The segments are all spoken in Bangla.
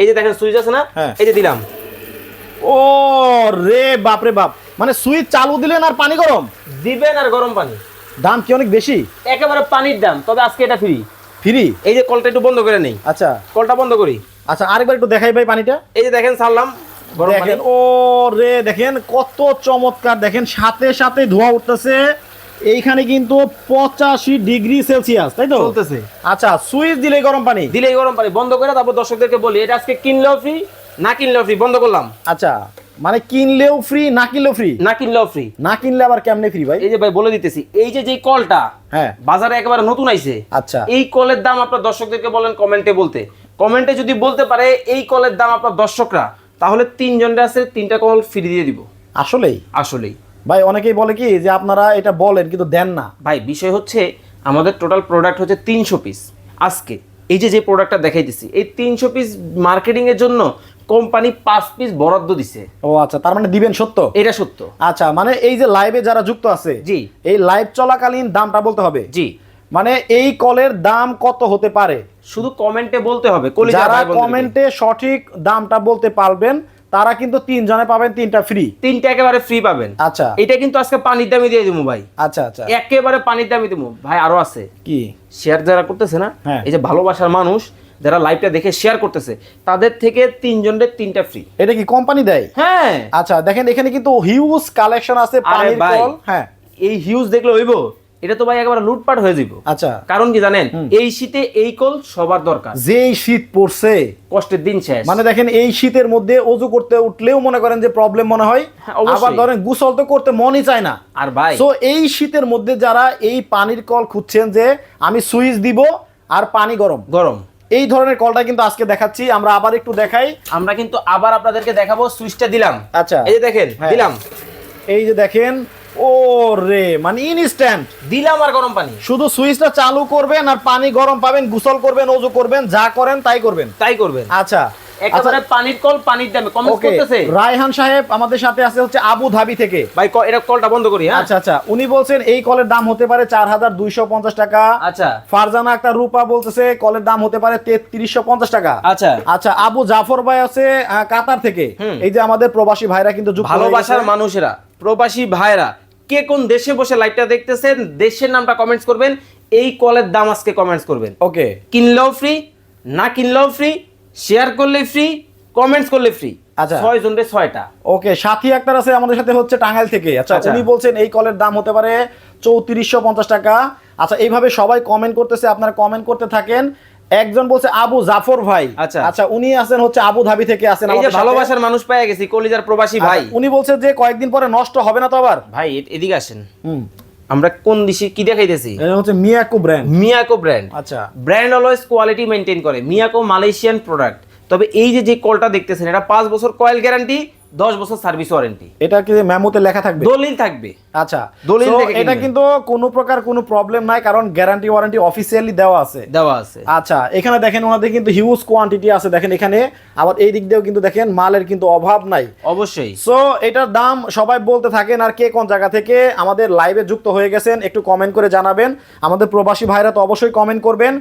এই যে দেখেন সুইচ আছে না হ্যাঁ। এই যে দিলাম। ও রে বাপ রে বাপ। মানে সুইচ চালু দিলেন আর পানি গরম? দিবেন আর গরম পানি। দাম কি অনেক বেশি? একেবারে পানির দাম তবে আজকে এটা ফ্রি ফ্রি এই যে কলটা একটু বন্ধ করে নেই। আচ্ছা। কলটা বন্ধ করি। আচ্ছা আরেকবার একটু দেখাই ভাই পানিটা। এই যে দেখেন ছাড়লাম দেখেন ও রে দেখেন কত চমৎকার। দেখেন সাথে সাথে ধোয়া উঠতেছে। এইখানে কিন্তু পঁচাশি ডিগ্রি সেলসিয়াস তাই তো? চলতেছে। আচ্ছা সুইচ দিলে গরম পানি? দিলেই গরম পানি বন্ধ করে তারপর দর্শকদেরকে বলি এটা আজকে কিনলেও ফ্রি না কিনলেও ফ্রি বন্ধ করলাম। আচ্ছা মানে কিনলেও ফ্রি না কিনলেও ফ্রি না কিনলেও ফ্রি না কিনলে আবার কেমনে ফ্রি ভাই? এই যে ভাই বলে দিতেছি এই যে যেই কলটা হ্যাঁ। বাজারে একেবারে নতুন আইছে আচ্ছা। এই কলের দাম আপনার দর্শকদেরকে বলেন কমেন্টে বলতে। কমেন্টে যদি বলতে পারে এই কলের দাম আপনার দর্শকরা তাহলে তিনজনটা আছে তিনটা কল ফ্রি দিয়ে দিব। আসলেই? আসলেই। ভাই অনেকেই বলে কি যে আপনারা এটা বলেন কিন্তু দেন না। ভাই বিষয় হচ্ছে আমাদের টোটাল প্রোডাক্ট হচ্ছে তিনশো পিস আজকে এই যে যে প্রোডাক্টটা দেখাইতেছি এই তিনশো পিস মার্কেটিং এর জন্য কোম্পানি পাঁচ পিস বরাদ্দ দিছে। ও আচ্ছা তার মানে দিবেন সত্য? এটা সত্য। আচ্ছা মানে এই যে লাইভে যারা যুক্ত আছে জি। এই লাইভ চলাকালীন দামটা বলতে হবে? জি। মানে এই কলের দাম কত হতে পারে? শুধু কমেন্টে বলতে হবে যারা কমেন্টে সঠিক দামটা বলতে পারবেন তারা কিন্তু তিনজনে পাবেন তিনটা ফ্রি তিনটা একেবারে ফ্রি পাবেন। আচ্ছা। এটা কিন্তু আজকে পানির দামে দিয়ে দিব ভাই। আচ্ছা আচ্ছা। একেবারে পানির দামে। দিব ভাই আরও আছে। কি? শেয়ার যারা করতেছে না হ্যাঁ। এই যে ভালোবাসার মানুষ যারা লাইভটা দেখে শেয়ার করতেছে তাদের থেকে তিনজনের তিনটা ফ্রি এটা কি কোম্পানি দেয়? হ্যাঁ। আচ্ছা দেখেন এখানে কিন্তু হিউজ কালেকশন আছে পানির। কল। হ্যাঁ। এই হিউজ দেখলে হইব? এটা তো ভাই একেবারে লুটপাট হয়ে যাব আচ্ছা। কারণ কি জানেন? এই শীতে এই কল সবার দরকার। যেই শীত পড়ছে কষ্টের দিন শেষ। মানে দেখেন এই শীতের মধ্যে অজু করতে উঠলেও মনে করেন যে প্রবলেম মনে হয় হ্যাঁ, আবার ধরেন গোসল তো করতে মনই চায় না। আর ভাই সো এই শীতের মধ্যে যারা এই পানির কল খুঁজছেন যে আমি সুইচ দিব আর পানি গরম। গরম। এই ধরনের কলটা কিন্তু আজকে দেখাচ্ছি আমরা আবার একটু দেখাই। আমরা কিন্তু আবার আপনাদেরকে দেখাবো সুইচটা দিলাম। আচ্ছা। এই যে দেখেন হ্যাঁ। দিলাম। এই যে দেখেন ও রে মানে ইনস্ট্যান্ট দিলাম আর গরম পানি। শুধু সুইচটা চালু করবেন আর পানি গরম পাবেন গোসল করবেন ওজু করবেন যা করেন তাই করবেন। তাই করবেন। আচ্ছা একেবারে পানির কল পানির দামে কমেন্ট করতেছে। রায়হান সাহেব আমাদের সাথে আছে হচ্ছে আবু ধাবি থেকে। ভাই এটা কলটা বন্ধ করি হ্যাঁ? আচ্ছা আচ্ছা উনি বলছেন এই কলের দাম হতে পারে চার হাজার দুইশো পঞ্চাশ টাকা। আচ্ছা। ফারজানা একটা রূপা বলতেছে কলের দাম হতে পারে তেত্রিশশো পঞ্চাশ টাকা। আচ্ছা। আচ্ছা আবু জাফর ভাই আছে কাতার থেকে। এই যে আমাদের প্রবাসী ভাইরা কিন্তু ভালোবাসার মানুষেরা প্রবাসী ভাইরা কে কোন দেশে বসে লাইভটা দেখতেছেন দেশের নামটা কমেন্টস করবেন এই কলের দাম আজকে কমেন্টস করবেন। ওকে কিনলেও ফ্রি না কিনলেও ফ্রি শেয়ার করলে ফ্রি কমেন্টস করলে ফ্রি আচ্ছা। ছয় জনরে ছয়টা। ওকে সাথী আক্তার আছে আমাদের সাথে হচ্ছে টাঙ্গাইল থেকে। আচ্ছা আচ্ছা। উনি বলছেন এই কলের দাম হতে পারে চৌত্রিশশো পঞ্চাশ টাকা। আচ্ছা এইভাবে সবাই কমেন্ট করতেছে আপনারা কমেন্ট করতে থাকেন। একজন বলছে আবু জাফর ভাই। আচ্ছা। আচ্ছা উনি আছেন হচ্ছে আবু ধাবি থেকে আছেন এই যে আমাদের ভালোবাসার মানুষ পেয়ে গেছি কলিজার প্রবাসী আচ্ছা, ভাই। উনি বলছে যে কয়েকদিন পরে নষ্ট হবে না তো আবার? ভাই এদিকে আসেন। হুম। আমরা কোন দেশে কি দেখাইতেছি? এটা হচ্ছে মিয়াকো ব্র্যান্ড মিয়াকো ব্র্যান্ড আচ্ছা। ব্র্যান্ড অলওয়েজ কোয়ালিটি মেনটেন করে। মিয়াকো মালয়েশিয়ান প্রোডাক্ট তবে এই যে যে কলটা দেখতেছেন এটা পাঁচ বছর কয়েল গ্যারান্টি দশ বছর সার্ভিস ওয়ারেন্টি এটা কি মেমোতে লেখা থাকবে? দলিল থাকবে। আচ্ছা দলিল এটা কিন্তু কোনো প্রকার কোনো প্রবলেম নাই কারণ গ্যারান্টি ওয়ারেন্টি অফিসিয়ালি দেওয়া আছে। দেওয়া আছে। আচ্ছা এখানে দেখেন ওনাদের কিন্তু হিউজ কোয়ান্টিটি আছে। দেখেন এখানে আবার এই দিক দিয়েও কিন্তু দেখেন মালের কিন্তু অভাব নাই। অবশ্যই। সো এটার দাম সবাই বলতে থাকেন আর কে কোন জায়গা থেকে আমাদের লাইভে যুক্ত হয়ে গেছেন একটু কমেন্ট করে জানাবেন। আমাদের প্রবাসী ভাইরা তো অবশ্যই কমেন্ট করবেন।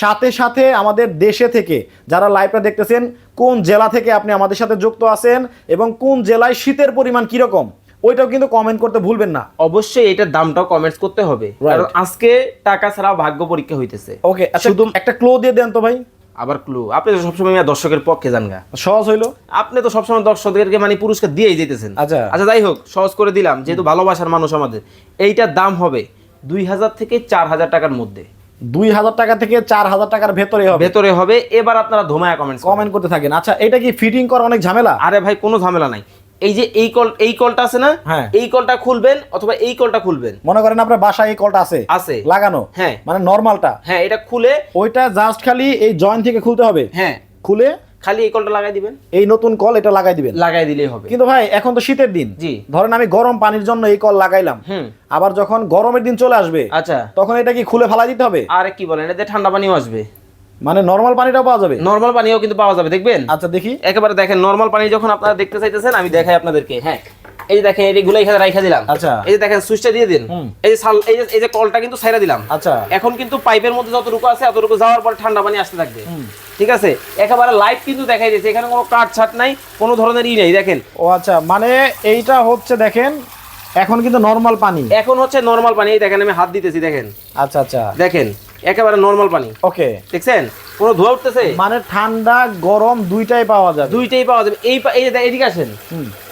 সাথে সাথে আমাদের দেশে থেকে যারা লাইভটা দেখতেছেন কোন জেলা থেকে আপনি আমাদের সাথে যুক্ত আছেন এবং কোন জেলায় শীতের পরিমাণ কীরকম ওইটাও কিন্তু কমেন্ট করতে ভুলবেন না। অবশ্যই এটার দামটাও কমেন্টস করতে হবে। কারণ আজকে টাকা ছাড়া ভাগ্য পরীক্ষা হইতেছে। ওকে শুধু একটা ক্লো দিয়ে দেন তো ভাই। আবার ক্লু আপনি তো সবসময় দর্শকের পক্ষে যান গা। সহজ হইল। আপনি তো সবসময় দর্শকদেরকে মানে পুরস্কার দিয়েই যেতেছেন। আচ্ছা। আচ্ছা যাই হোক সহজ করে দিলাম যেহেতু ভালোবাসার মানুষ আমাদের। এইটার দাম হবে দুই হাজার থেকে চার হাজার টাকার মধ্যে। দুই হাজার টাকা থেকে চার হাজার টাকার ভেতরে হবে। ভেতরে হবে। এবার আপনারা ধোমায়া কমেন্ট কমেন্ট করতে থাকেন। আচ্ছা এটা কি ফিটিং করা অনেক ঝামেলা? আরে ভাই কোনো ঝামেলা নাই। এই যে এই কল এই কলটা আছে না? হ্যাঁ। এই কলটা খুলবেন অথবা এই কলটা খুলবেন। মনে করেন আপনার বাসায় এই কলটা আছে। আছে। লাগানো। হ্যাঁ। মানে নর্মালটা হ্যাঁ এটা খুলে ওইটা জাস্ট খালি এই জয়েন্ট থেকে খুলতে হবে। হ্যাঁ। খুলে খালি এই কলটা লাগাই দিবেন। এই নতুন কল এটা লাগাই দিবেন। লাগাই দিলেই হবে। কিন্তু ভাই এখন তো শীতের দিন। জি। ধরেন আমি গরম পানির জন্য এই কল লাগাইলাম। আবার যখন গরমের দিন চলে আসবে আচ্ছা। তখন এটা কি খুলে ফেলা দিতে হবে? আর কি বলেন এতে ঠান্ডা পানিও আসবে। মানে নর্মাল পানিটাও পাওয়া যাবে? নর্মাল পানিও কিন্তু পাওয়া যাবে দেখবেন? আচ্ছা দেখি। একেবারে দেখেন নর্মাল পানি যখন আপনারা দেখতে চাইতেছেন আমি দেখাই আপনাদেরকে। হ্যাঁ। এই যে দেখেন এগুলো এখানে রাইখা দিলাম। আচ্ছা। এই যে দেখেন সুইচটা দিয়ে দিন। এই যে সাল এই যে এই যে কলটা কিন্তু ছাইরা দিলাম। আচ্ছা। এখন কিন্তু পাইপের মধ্যে যতটুকু আছে এতটুকু যাওয়ার পর ঠান্ডা পানি আসতে থাকবে। ঠিক আছে? একেবারে লাইভ কিন্তু দেখাই দিয়েছে। এখানে কোনো কাট ছাট নাই কোনো ধরনের ই নেই দেখেন। ও আচ্ছা মানে এইটা হচ্ছে দেখেন এখন কিন্তু নর্মাল পানি। এখন হচ্ছে নর্মাল পানি। এই দেখেন আমি হাত দিতেছি দেখেন। আচ্ছা আচ্ছা। দেখেন একেবারে নর্মাল পানি। ওকে দেখছেন? কোনো ধোয়া উঠতেছে? মানে ঠান্ডা গরম দুইটাই পাওয়া যাবে। দুইটাই পাওয়া যাবে। এই এই এদিকে আসেন।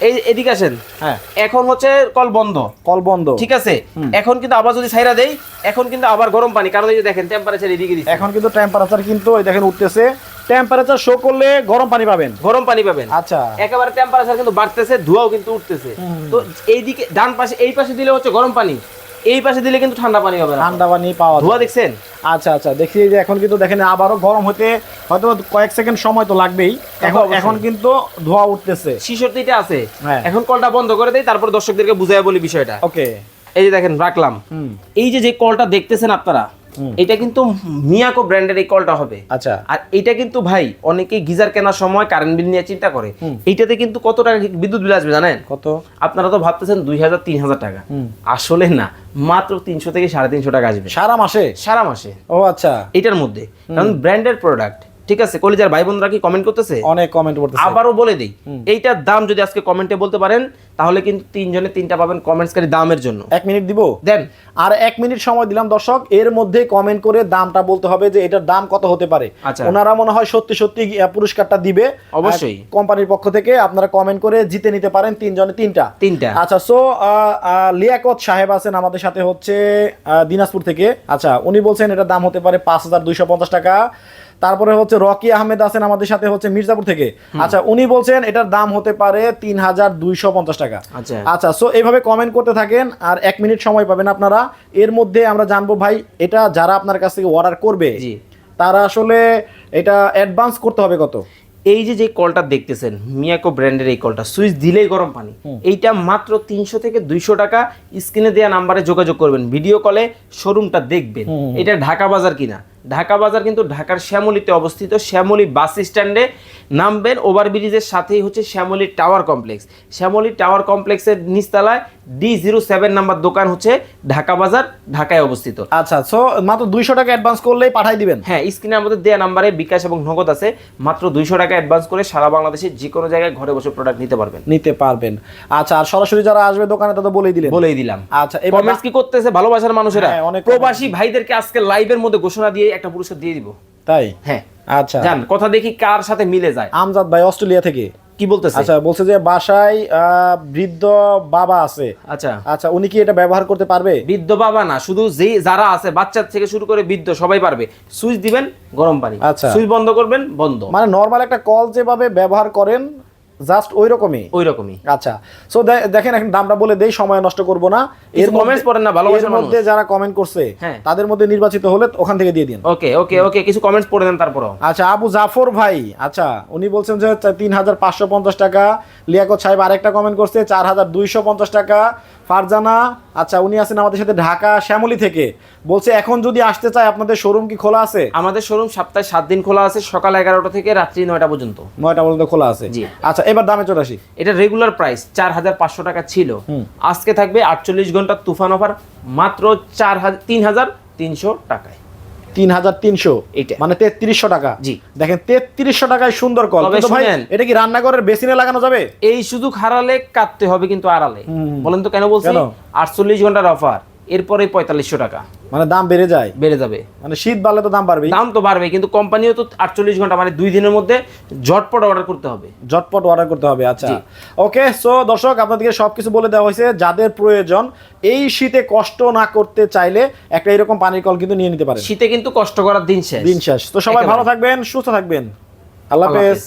এই এদিকে আসেন। হ্যাঁ। এখন হচ্ছে কল বন্ধ। কল বন্ধ। ঠিক আছে? এখন কিন্তু আবার যদি ছাইরা দেই এখন কিন্তু আবার গরম পানি। কারণ এই যে দেখেন টেম্পারেচার এদিকে দিচ্ছে। এখন কিন্তু টেম্পারেচার কিন্তু ওই দেখেন উঠতেছে। টেম্পারেচার শো করলে গরম পানি পাবেন। গরম পানি পাবেন। আচ্ছা। একেবারে টেম্পারেচার কিন্তু বাড়তেছে ধোঁয়াও কিন্তু উঠতেছে। তো এইদিকে ডান পাশে এই পাশে দিলে হচ্ছে গরম পানি। এই পাশে দিলে কিন্তু ঠান্ডা পানি হবে না। ঠান্ডা পানি পাওয়া ধোঁয়া দেখছেন? আচ্ছা আচ্ছা দেখি এই যে এখন কিন্তু দেখেন আবারও গরম হতে হয়তো কয়েক সেকেন্ড সময় তো লাগবেই। এখন এখন কিন্তু ধোয়া উঠতেছে। শিশরটিটা আছে। হ্যাঁ। এখন কলটা বন্ধ করে দেই তারপর দর্শকদেরকে বুঝাই বলি বিষয়টা। ওকে। এই যে দেখেন রাখলাম। হুম। এই যে যে কলটা দেখতেছেন আপনারা এটা কিন্তু মিয়াকো ব্র্যান্ডের এই কলটা হবে। আচ্ছা। আর এটা কিন্তু ভাই অনেকে গিজার কেনার সময় কারেন্ট বিল নিয়ে চিন্তা করে। এইটাতে কিন্তু কত টাকা বিদ্যুৎ বিল আসবে জানেন? কত? আপনারা তো ভাবতেছেন দুই হাজার তিন হাজার টাকা। আসলে না মাত্র তিনশো থেকে সাড়ে তিনশো টাকা আসবে। সারা মাসে? সারা মাসে। ও আচ্ছা। এটার মধ্যে। কারণ ব্র্যান্ডের প্রোডাক্ট ঠিক আছে কলিজার ভাই বোনরা কি কমেন্ট করতেছে? অনেক কমেন্ট করতেছে। আবারও বলে দিই এইটার দাম যদি আজকে কমেন্টে বলতে পারেন তাহলে কিন্তু তিনজনে তিনটা পাবেন কমেন্টসকারী দামের জন্য। এক মিনিট দিব? দেন। আর এক মিনিট সময় দিলাম দর্শক। এর মধ্যে কমেন্ট করে দামটা বলতে হবে যে এটার দাম কত হতে পারে। আচ্ছা। ওনারা মনে হয় সত্যি সত্যি পুরস্কারটা দিবে। অবশ্যই। কোম্পানির পক্ষ থেকে আপনারা কমেন্ট করে জিতে নিতে পারেন তিনজনে তিনটা। তিনটা। আচ্ছা সো লিয়াকত সাহেব আছেন আমাদের সাথে হচ্ছে দিনাজপুর থেকে। আচ্ছা উনি বলছেন এটার দাম হতে পারে পাঁচ হাজার দুইশো পঞ্চাশ টাকা। তারপরে হচ্ছে রকি আহমেদ আছেন আমাদের সাথে হচ্ছে মির্জাপুর থেকে। আচ্ছা উনি বলছেন এটার দাম হতে পারে তিন হাজার দুইশো পঞ্চাশ টাকা। আচ্ছা। আচ্ছা সো এইভাবে কমেন্ট করতে থাকেন আর এক মিনিট সময় পাবেন আপনারা। এর মধ্যে আমরা জানব ভাই এটা যারা আপনার কাছ থেকে অর্ডার করবে তারা আসলে এটা অ্যাডভান্স করতে হবে কত? এই যে যে কলটা দেখতেছেন মিয়াকো ব্র্যান্ডের এই কলটা সুইচ দিলেই গরম পানি। এইটা মাত্র তিনশো থেকে দুইশো টাকা স্ক্রিনে দেওয়া নাম্বারে যোগাযোগ করবেন ভিডিও কলে শোরুমটা দেখবেন। এটা ঢাকা বাজার কিনা? ঢাকা বাজার কিন্তু ঢাকার শ্যামলিতে অবস্থিত শ্যামলি বাস স্ট্যান্ডে নামবেন ওভারব্রিজের সাথেই হচ্ছে Shyamoli tower complex. Shyamoli tower কমপ্লেক্সের নিচতলায় ডি জিরো সেভেন নাম্বার দোকান হচ্ছে ঢাকা বাজার ঢাকায় অবস্থিত। আচ্ছা সো মাত্র দুইশো টাকা অ্যাডভান্স করলেই পাঠাই দিবেন। হ্যাঁ স্ক্রিনে আমাদের দেওয়া নাম্বারে বিকাশ এবং নগদ আছে। মাত্র দুইশো টাকা অ্যাডভান্স করে সারা বাংলাদেশে যে কোনো জায়গায় ঘরে বসে প্রোডাক্ট নিতে পারবেন। নিতে পারবেন। আচ্ছা আর সরাসরি যারা আসবে দোকানে তাদের বলেই দিলেন। বলেই দিলাম। আচ্ছা এবার কমেন্টস কি করতেছে ভালোবাসার মানুষেরা? হ্যাঁ, অনেক প্রবাসী ভাইদেরকে আজকে লাইভের মধ্যে ঘোষণা দিয়ে একটা পুরস্কার দিয়ে দিব। তাই? হ্যাঁ। আচ্ছা। জান কথা দেখি কার সাথে মিলে যায়। আমজাদ ভাই অস্ট্রেলিয়া থেকে। কি বলতেছে? আচ্ছা বলছে যে বাসায় বৃদ্ধ বাবা আছে। আচ্ছা। আচ্ছা উনি কি এটা ব্যবহার করতে পারবে? বৃদ্ধ বাবা না শুধু যে যারা আছে বাচ্চা থেকে শুরু করে বৃদ্ধ সবাই পারবে। সুইচ দিবেন গরম পানি। আচ্ছা। সুইচ বন্ধ করবেন বন্ধ। মানে নরমাল একটা কল যেভাবে ব্যবহার করেন জাস্ট ওই রকমই ওই রকমই আচ্ছা সো দেখেন এখন দামটা বলে দেই সময় নষ্ট করব না। এর কমেন্টস পড়েন না, ভালোবাসার মধ্যে যারা কমেন্ট করছে হ্যাঁ। তাদের মধ্যে নির্বাচিত হলে ওখান থেকে দিয়ে দিন। ওকে ওকে ওকে কিছু কমেন্টস পড়ে দেন তারপর আচ্ছা আবু জাফর ভাই আচ্ছা উনি বলছেন যে তিন হাজার পাঁচশো পঞ্চাশ টাকা। লিয়াকত সাহেব আরেকটা কমেন্ট করছে চার হাজার দুইশো পঞ্চাশ টাকা। ফারজানা আচ্ছা উনি আছেন আমাদের সাথে ঢাকা শ্যামলী থেকে। বলছে এখন যদি আসতে চায় আপনাদের শোরুম কি খোলা আছে? আমাদের শোরুম সপ্তাহে সাত দিন খোলা আছে সকাল এগারোটা থেকে রাত্রি নয়টা পর্যন্ত। নয়টা পর্যন্ত খোলা আছে? জি। আচ্ছা এবার দামে চলে আসি। এটা রেগুলার প্রাইস চার হাজার পাঁচশো টাকা ছিল। আজকে থাকবে আটচল্লিশ ঘণ্টা তুফান অফার মাত্র চার হাজার তিন হাজার তিনশো টাকায়। তিন হাজার তিনশো। মানে তেত্রিশশো টাকা। জি। দেখেন তেত্রিশশো টাকায় সুন্দর কল। কিন্তু ভাই এটা কি রান্নাঘরের বেসিনে লাগানো যাবে? এই সুযোগ হারালে কাটতে হবে কিন্তু আড়ালে। বলেন তো কেন বলছি? আটচল্লিশ ঘণ্টার অফার। এরপরে পঁয়তাল্লিশশো টাকা। মানে দাম বেড়ে যায়। বেড়ে যাবে। মানে শীত বাড়লে তো দাম বাড়বে দাম তো বাড়বে কিন্তু কোম্পানিও তো আটচল্লিশ ঘণ্টা মানে দুই দিনের মধ্যে ঝটপট অর্ডার করতে হবে। ঝটপট অর্ডার করতে হবে আচ্ছা। ওকে সো দর্শক আপনাদেরকে সবকিছু বলে দেওয়া হয়েছে যাদের প্রয়োজন এই শীতে কষ্ট না করতে চাইলে একটা এরকম পানির কল কিন্তু নিয়ে নিতে পারে শীতে কিন্তু কষ্ট করার দিন শেষ। দিন শেষ। তো সবাই ভালো থাকবেন সুস্থ থাকবেন। আল্লাহ হাফেজ।